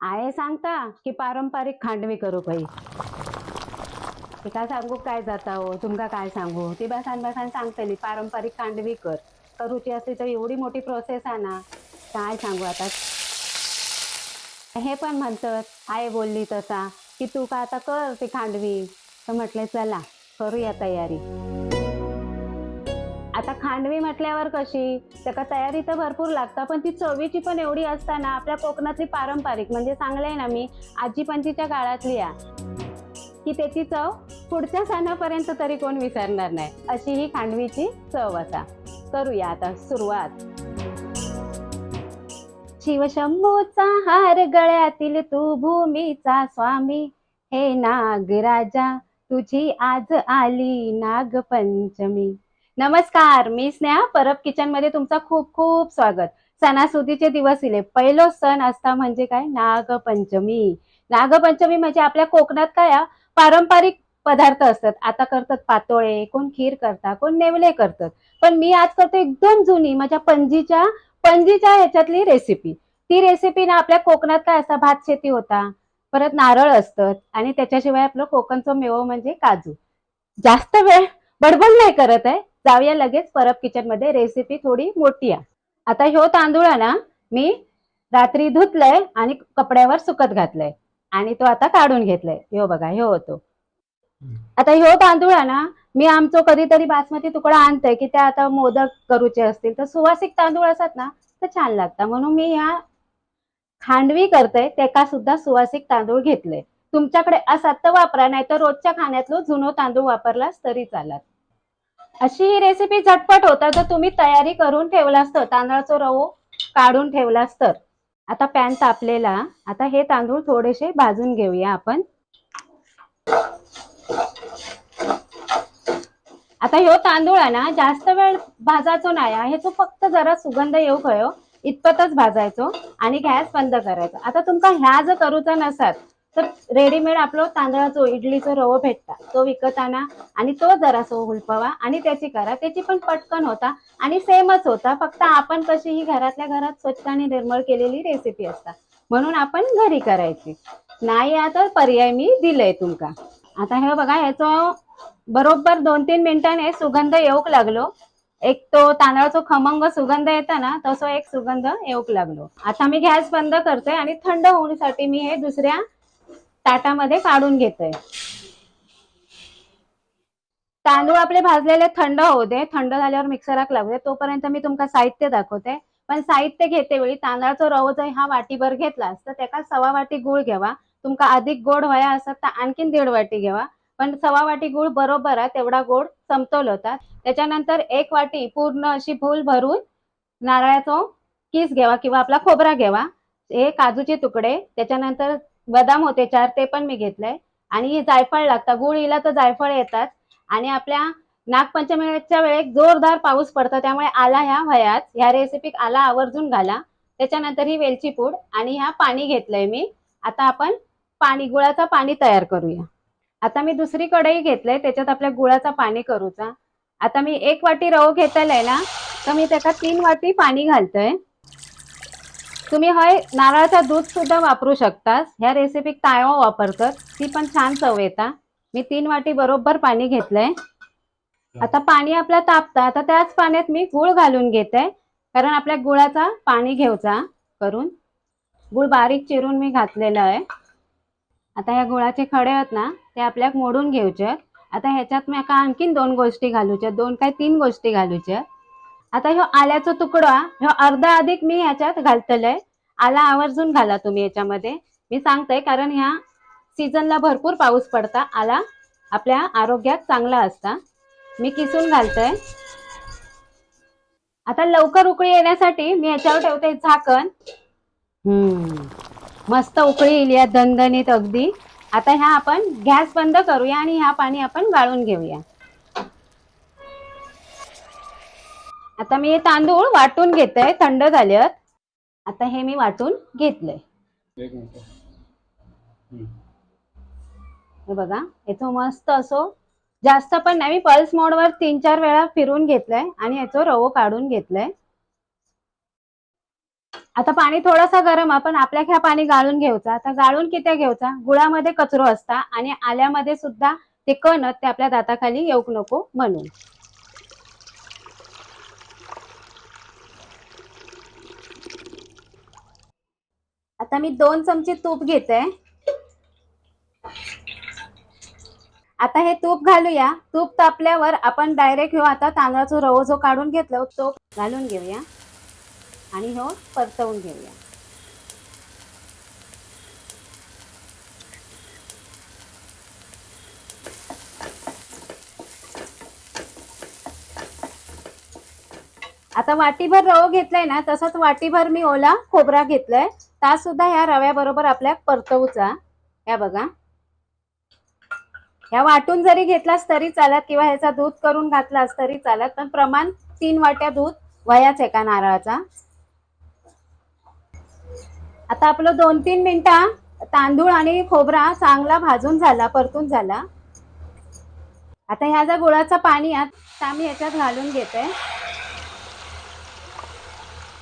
आहे सांगता की पारंपरिक खांडवी करू पाई तिका सांगू काय जाता हो? तुमका काय सांगू? ती बसान बसान सांगतली पारंपरिक खांडवी कर. करूची असली तर एवढी मोठी प्रोसेस आहे ना. काय सांगू आता? हे पण म्हणतात आई बोलली तसा की तू का आता कर ती खांडवी. तर म्हटले चला करूया तयारी. आता खांडवी म्हटल्यावर कशी? त्याका तयारी तर भरपूर लागतं पण ती चवीची पण एवढी असताना आपल्या कोकणातली पारंपरिक म्हणजे चांगलं आहे ना मी आजी पंजीच्या काळातली आहे. की त्याची चव पुढच्या सणापर्यंत तरी कोण विसरणार नाही. अशी ही खांडवीची चव असा. करूया आता सुरुवात. शिवशंभूचा हार गळ्यातील तू भूमीचा स्वामी हे नागराजा तुझी आज आली नागपंचमी. नमस्कार मी स्नेहा परब किचनमध्ये तुमचं खूप खूप स्वागत. सणासुदीचे दिवस इले. पहिलो सण असता म्हणजे काय? नागपंचमी. नागपंचमी म्हणजे आपल्या कोकणात काय पारंपरिक पदार्थ असतात. आता करतात पातोळे कोण खीर करता कोण नेवले करतात. पण मी आज करतो एकदम जुनी माझ्या पणजीच्या पणजीच्या ह्याच्यातली रेसिपी ती रेसिपी ना आपल्या कोकणात काय असतं? भात शेती होता. परत नारळ असतं आणि त्याच्याशिवाय आपलं कोकणचं मेवो म्हणजे काजू. जास्त वेळ बडबड नाही करत आहे. जाऊया लगेच परब किचनमध्ये. रेसिपी थोडी मोठी आहे. आता ह्यो तांदूळ आहे ना मी रात्री धुतलंय आणि कपड्यावर सुकत घातलंय. आणि तो आता काढून घेतलाय. ह्यो बघा ह्यो होतो. आता ह्यो तांदूळ आहे ना मी आमचो कधीतरी बासमती तुकडा आणतोय की त्या आता मोदक करूचे असतील तर सुवासिक तांदूळ असतात ना तर छान लागतात. म्हणून मी ह्या खांडवी करते त्याका सुद्धा सुवासिक तांदूळ घेतले तुमच्याकडे असतात तर वापरा नाही तर रोजच्या खाण्यातलं जुनो तांदूळ वापरलास तरी चालत. अशी ही रेसिपी झटपट होता जर तुम्ही तयारी करून ठेवलास तर तांदळाचं रवो काढून ठेवलास तर आता पॅन तापलेला. आता हे तांदूळ थोडेसे भाजून घेऊया आपण. आता ह्यो तांदूळ आहे ना जास्त वेळ भाजायचो नाही. हे तो फक्त जरा सुगंध येऊ खयो इतपतच भाजायचो आणि गॅस बंद करायचा. आता तुमका ह्या जर करूचा नसात तर रेडीमेड आपलं तांदळाचं इडलीचं रवं भेटता. तो विकत आणा आणि तो जरासो हुलपवा आणि त्याची करा. त्याची पण पटकन होता आणि सेमच होता. फक्त आपण कशी ही घरातल्या घरात स्वच्छ आणि निर्मळ केलेली रेसिपी असता. म्हणून आपण घरी करायची. नाही आता पर्याय मी दिलंय तुमका. आता हे बघा ह्याचं बरोबर दोन तीन मिनिटांनी सुगंध येऊक लागलो. एक तो तांदळाचा खमंग सुगंध येता ना तसं एक सुगंध येऊक लागलो. आता मी गॅस बंद करतोय आणि थंड होण्यासाठी मी हे दुसऱ्या ताटामध्ये काढून घेतोय. तांदूळ आपले भाजलेले थंड होऊ दे. थंड झाल्यावर मिक्सराक लागू दे. तोपर्यंत मी तुमका साहित्य दाखवते. पण साहित्य घेते वेळी तांदळाचा रवो जर हा वाटीभर घेतला तर त्याका सवा वाटी गुळ घ्यावा. तुमका अधिक गोड व्हाया असत तर आणखीन दीड वाटी घ्यावा. पण सवा वाटी गुळ बरोबर आहे तेवढा गोड समतोल होता. त्याच्यानंतर एक वाटी पूर्ण अशी फूल भरून नारळाचा किस घ्यावा किंवा आपला खोबरा घ्यावा. हे काजूचे तुकडे. त्याच्यानंतर बदाम होते चार ते पण मी घेतलंय. आणि हे जायफळ लागतं गुळ इला तर जायफळ येतात. आणि आपल्या नागपंचमीच्या वेळेस जोरदार पाऊस पडतो त्यामुळे आला ह्या वयात. ह्या रेसिपीत आला आवर्जून घाला. त्याच्यानंतर ही वेलची पूड आणि ह्या पाणी घेतलंय मी. आता आपण पाणी गुळाचं पाणी तयार करूया. आता मी दुसरी कढई घेतलंय त्याच्यात आपल्या गुळाचा पाणी करूचा. आता मी एक वाटी रवो घेतलाय ना तर मी त्याच्यात तीन वाटी पाणी घालतोय. तुम्ही हय नारळाचा दूध सुद्धा वापरू शकता ह्या रेसिपीत ताळवा वापरतात ती पण छान चव येता. मी तीन वाटी बरोबर पाणी घेतलंय. आता पाणी आपलं तापतं. आता त्याच पाण्यात मी गुळ घालून घेते. कारण आपल्या गुळाचा पाणी घेऊचा करून. गुळ बारीक चिरून मी घातलेलं आहे. आता या गुळाचे खडे आहेत ना ते आपल्याक मोडून घ्यायचे आता ह्याच्यात मी आता आणखीन दोन गोष्टी घालूच्या दोन काय तीन गोष्टी घालूच्या आता ह्यो आल्याचा तुकडा ह्यो अर्धा अधिक मी ह्याच्यात घालतलंय. आला आवर्जून घाला तुम्ही याच्यामध्ये मी सांगते कारण ह्या सीझनला भरपूर पाऊस पडता. आला आपल्या आरोग्यात चांगला असता. मी किसून घालतोय. आता लवकर उकळी येण्यासाठी मी ह्याच्यावर ठेवते झाकण. हम्म. मस्त उकळी येईल या दणदणीत अगदी. आता ह्या आपण गॅस बंद करूया आणि ह्या पाणी आपण गाळून घेऊया. आता मी हे तांदूळ वाटून घेतोय थंड झाल्यात आता हे मी वाटून घेतलंय. हे बघा याचं मस्त असो. जास्त पण नाही मी पल्स मोडवर तीन चार वेळा फिरून घेतलंय आणि याचं रवो काढून घेतलंय. आता पाणी थोडंसं गरम आपण आपल्या ह्या पाणी गाळून घ्यायचं आता गाळून किती घ्यायचा गुळामध्ये कचरो असता आणि आल्यामध्ये सुद्धा ते कण आहेत, ते आपल्या दाताखाली येऊक नको म्हणून. आता मी दोन चमचे तूप घेते. आता हे तूप घालूया. तूप तापल्यावर आपण डायरेक्ट हो आता तांदळाचा रवो जो काढून घेतला तो घालून घेऊया. आणि हो परतवून घेऊया. आता वाटीभर रवो घेतलाय ना तसंच वाटीभर मी ओला खोबरा घेतलाय. तास सुद्धा ह्या रव्याबरोबर आपल्या परतवूचा. या बघा. ह्या वाटून जरी घेतलास तरी चालत किंवा ह्याचा दूध करून घातलास तरी चालत पण प्रमाण तीन वाट्या दूध वयाच एका नारळाचा. आता आपलं दोन तीन मिनिटं तांदूळ आणि खोबरा चांगला भाजून झाला परतून झाला. आता ह्या ज्या गुळाचं पाणी आहे ते आम्ही ह्याच्यात घालून घेते.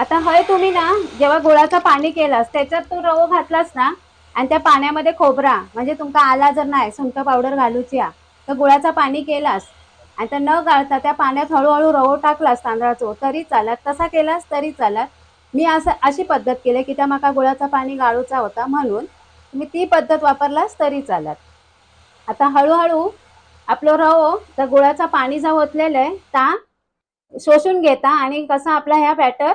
आता हय तुम्ही ना जेव्हा गुळाचं पाणी केलंस त्याच्यात तू रवो घातलास ना आणि त्या पाण्यामध्ये खोबरा म्हणजे तुमका आला जर नाही सुंठ पावडर घालूची या तर गुळाचं पाणी केलास आणि तर न गाळता त्या पाण्यात हळूहळू रवो टाकलास तांदळाचो तरी चालत तसा केलास तरी चालत. मी असं अशी पद्धत केली की त्या माका गुळाचं पाणी गाळूचा होता म्हणून तुम्ही ती पद्धत वापरलास तरी चालत. आता हळूहळू आपलं रवो तर गुळाचा पाणी जो ओतलेलं आहे ता शोषून घेता आणि कसा आपला ह्या बॅटर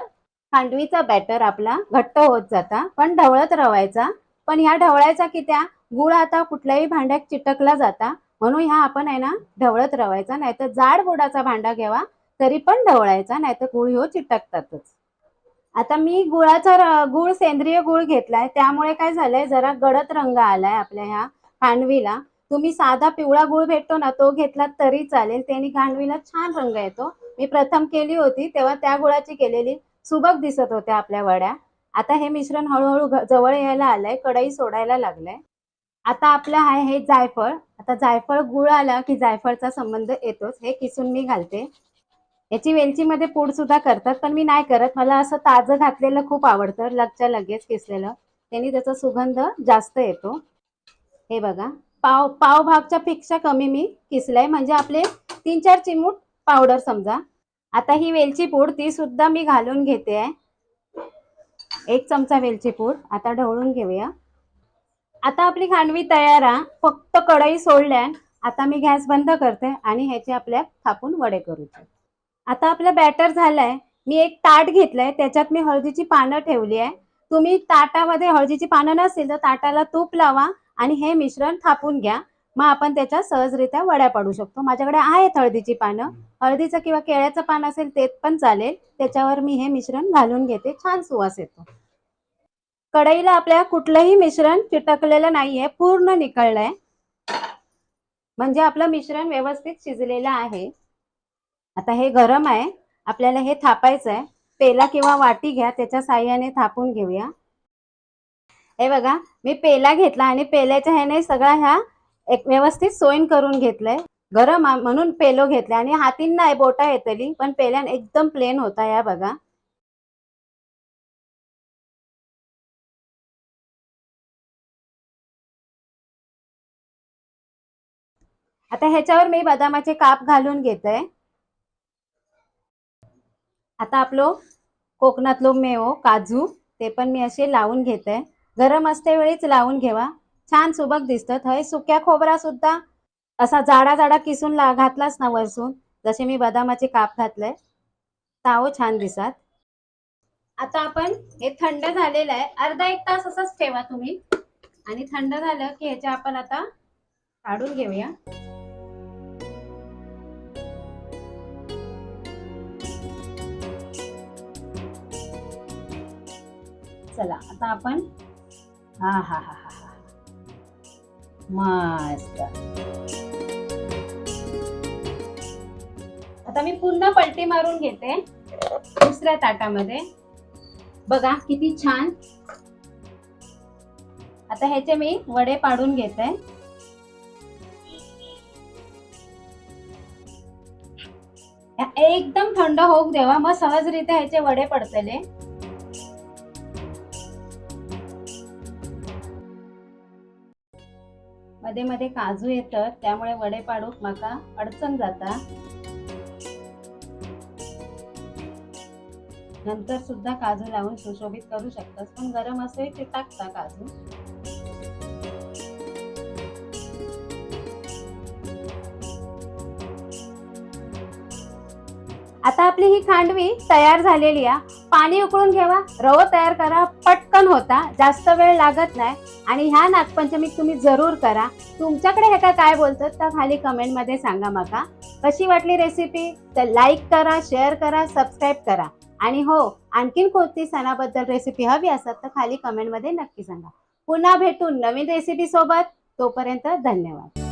खांडवीचा बॅटर आपला घट्ट होत जाता पण ढवळत रवायचा. पण ह्या ढवळायचा की त्या गुळ आता कुठल्याही भांड्यात चिटकला जाता म्हणून ह्या आपण आहे ना ढवळत रवायचा. नाहीतर जाड गुडाचा भांडा घ्यावा तरी पण ढवळायचा नाहीतर गुळ ह्यो चिटकतातच. आता मी गुळाचा गुळ सेंद्रिय गुळ घेतलाय त्यामुळे काय झालंय जरा गडद रंग आलाय आपल्या ह्या खांडवीला. तुम्ही साधा पिवळा गुळ भेटतो ना तो घेतला तरी चालेल. त्याने खांडवीला छान रंग येतो. मी प्रथम केली होती तेव्हा त्या गुळाची केलेली. सुबक दिसत होत्या आपल्या वड्या. आता हे मिश्रण हळूहळू जवळ यायला आलंय कढई सोडायला लागलंय. आता आपलं आहे हे जायफळ. आता जायफळ गुळ आला की जायफळचा संबंध येतोच. हे किसून मी घालते. याची वेलचीमध्ये पूड सुद्धा करतात पण मी नाही करत. मला असं ताजं घातलेलं खूप आवडतं. लगच्या लगेच किसलेलं. त्यांनी त्याचा सुगंध जास्त येतो. हे बघा. पाव पाव भागच्या पेक्षा कमी मी किसलंय. म्हणजे आपले तीन चार चिमूट पावडर समजा. आता ही वेलची पूड ती सुद्धा मी घालून घेते. आहे एक चमचा वेलची पूड. आता ढवळून घेऊया. आता आपली खांडवी तयार आहे फक्त कढई सोडल्या. आता मी गॅस बंद करते आणि ह्याचे आपल्या थापून वडे करूचे आता आपलं बॅटर झालंय. मी एक ताट घेतलंय. त्याच्यात मी हळदीची पानं ठेवली आहे. तुम्ही ताटामध्ये हळदीची पानं नसतील तर ताटाला तूप लावा आणि हे मिश्रण थापून घ्या. मग आपण त्याच्या सहजरित्या वड्या पाडू शकतो. माझ्याकडे आहेत हळदीची पानं. हळदीचं किंवा केळ्याचं पान असेल ते पण चालेल. त्याच्यावर मी हे मिश्रण घालून घेते. छान सुवास येतो. कढईला आपल्या कुठलंही मिश्रण चिटकलेलं नाहीये. पूर्ण निकळलंय म्हणजे आपलं मिश्रण व्यवस्थित शिजलेलं आहे. आता हे गरम आहे. आपल्याला हे थापायचं आहे पेला किंवा वाटी घ्या. त्याच्या साह्याने थापून घेऊया. हे बघा मी पेला घेतला आणि पेल्याच्या ह्याने सगळा ह्या एक व्यवस्थित सोयीन करून घेतलंय. गरम म्हणून पेलो घेतला आणि हातीन नाही बोटा येतली पण पेल्यान एकदम प्लेन होता या बघा. आता ह्याच्यावर मी बदामाचे काप घालून घेते. आता आपलो कोकणातलो मेव काजू ते पण मी असे लावून घेते. गरम असते वेळीच लावून घेवा. छान सुबक दिसतं हय सुक्या खोबरा सुद्धा असा जाडा जाडा किसून ला घातलास ना वरसून? जसे मी बदामाचे काप घातले ताव छान दिसत आता आपण हे थंड झालेलं आहे. अर्धा एक तास असंच ठेवा तुम्ही. आणि थंड झालं की ह्याच्या आपण आता काढून घेऊया. चला आता आपण हा हा हा हा. मस्त. आता मी पूर्ण पलटी मारून घेते दुसऱ्या ताटामध्ये. बघा किती छान. आता ह्याचे मी वडे पाडून घेते. एकदम थंड होऊ देवा. मग सहजरित्या ह्याचे वडे पडतले. मध्ये मध्ये काजू येतात त्यामुळे वडे पाडूक माका अडचण जाता. नंतर सुद्धा काजू लावून सुशोभित करू शकतात पण गरम असेल ते टाकता काजू. आता आपली ही खांडवी तयार झालेली आहे. पाणी उकळून घ्यावा रवो तयार करा पटकन होता जास्त वेळ लागत नाही. आणि ह्या नागपंचमीत तुम्ही जरूर करा. तुमच्याकडे हे का काय बोलतात तर खाली कमेंटमध्ये सांगा माका. कशी वाटली रेसिपी तर लाईक करा शेअर करा सबस्क्राईब करा. आणि हो आणखीन कोणती सणाबद्दल रेसिपी हवी असतात तर खाली कमेंटमध्ये नक्की सांगा. पुन्हा भेटून नवीन रेसिपी सोबत. तोपर्यंत धन्यवाद.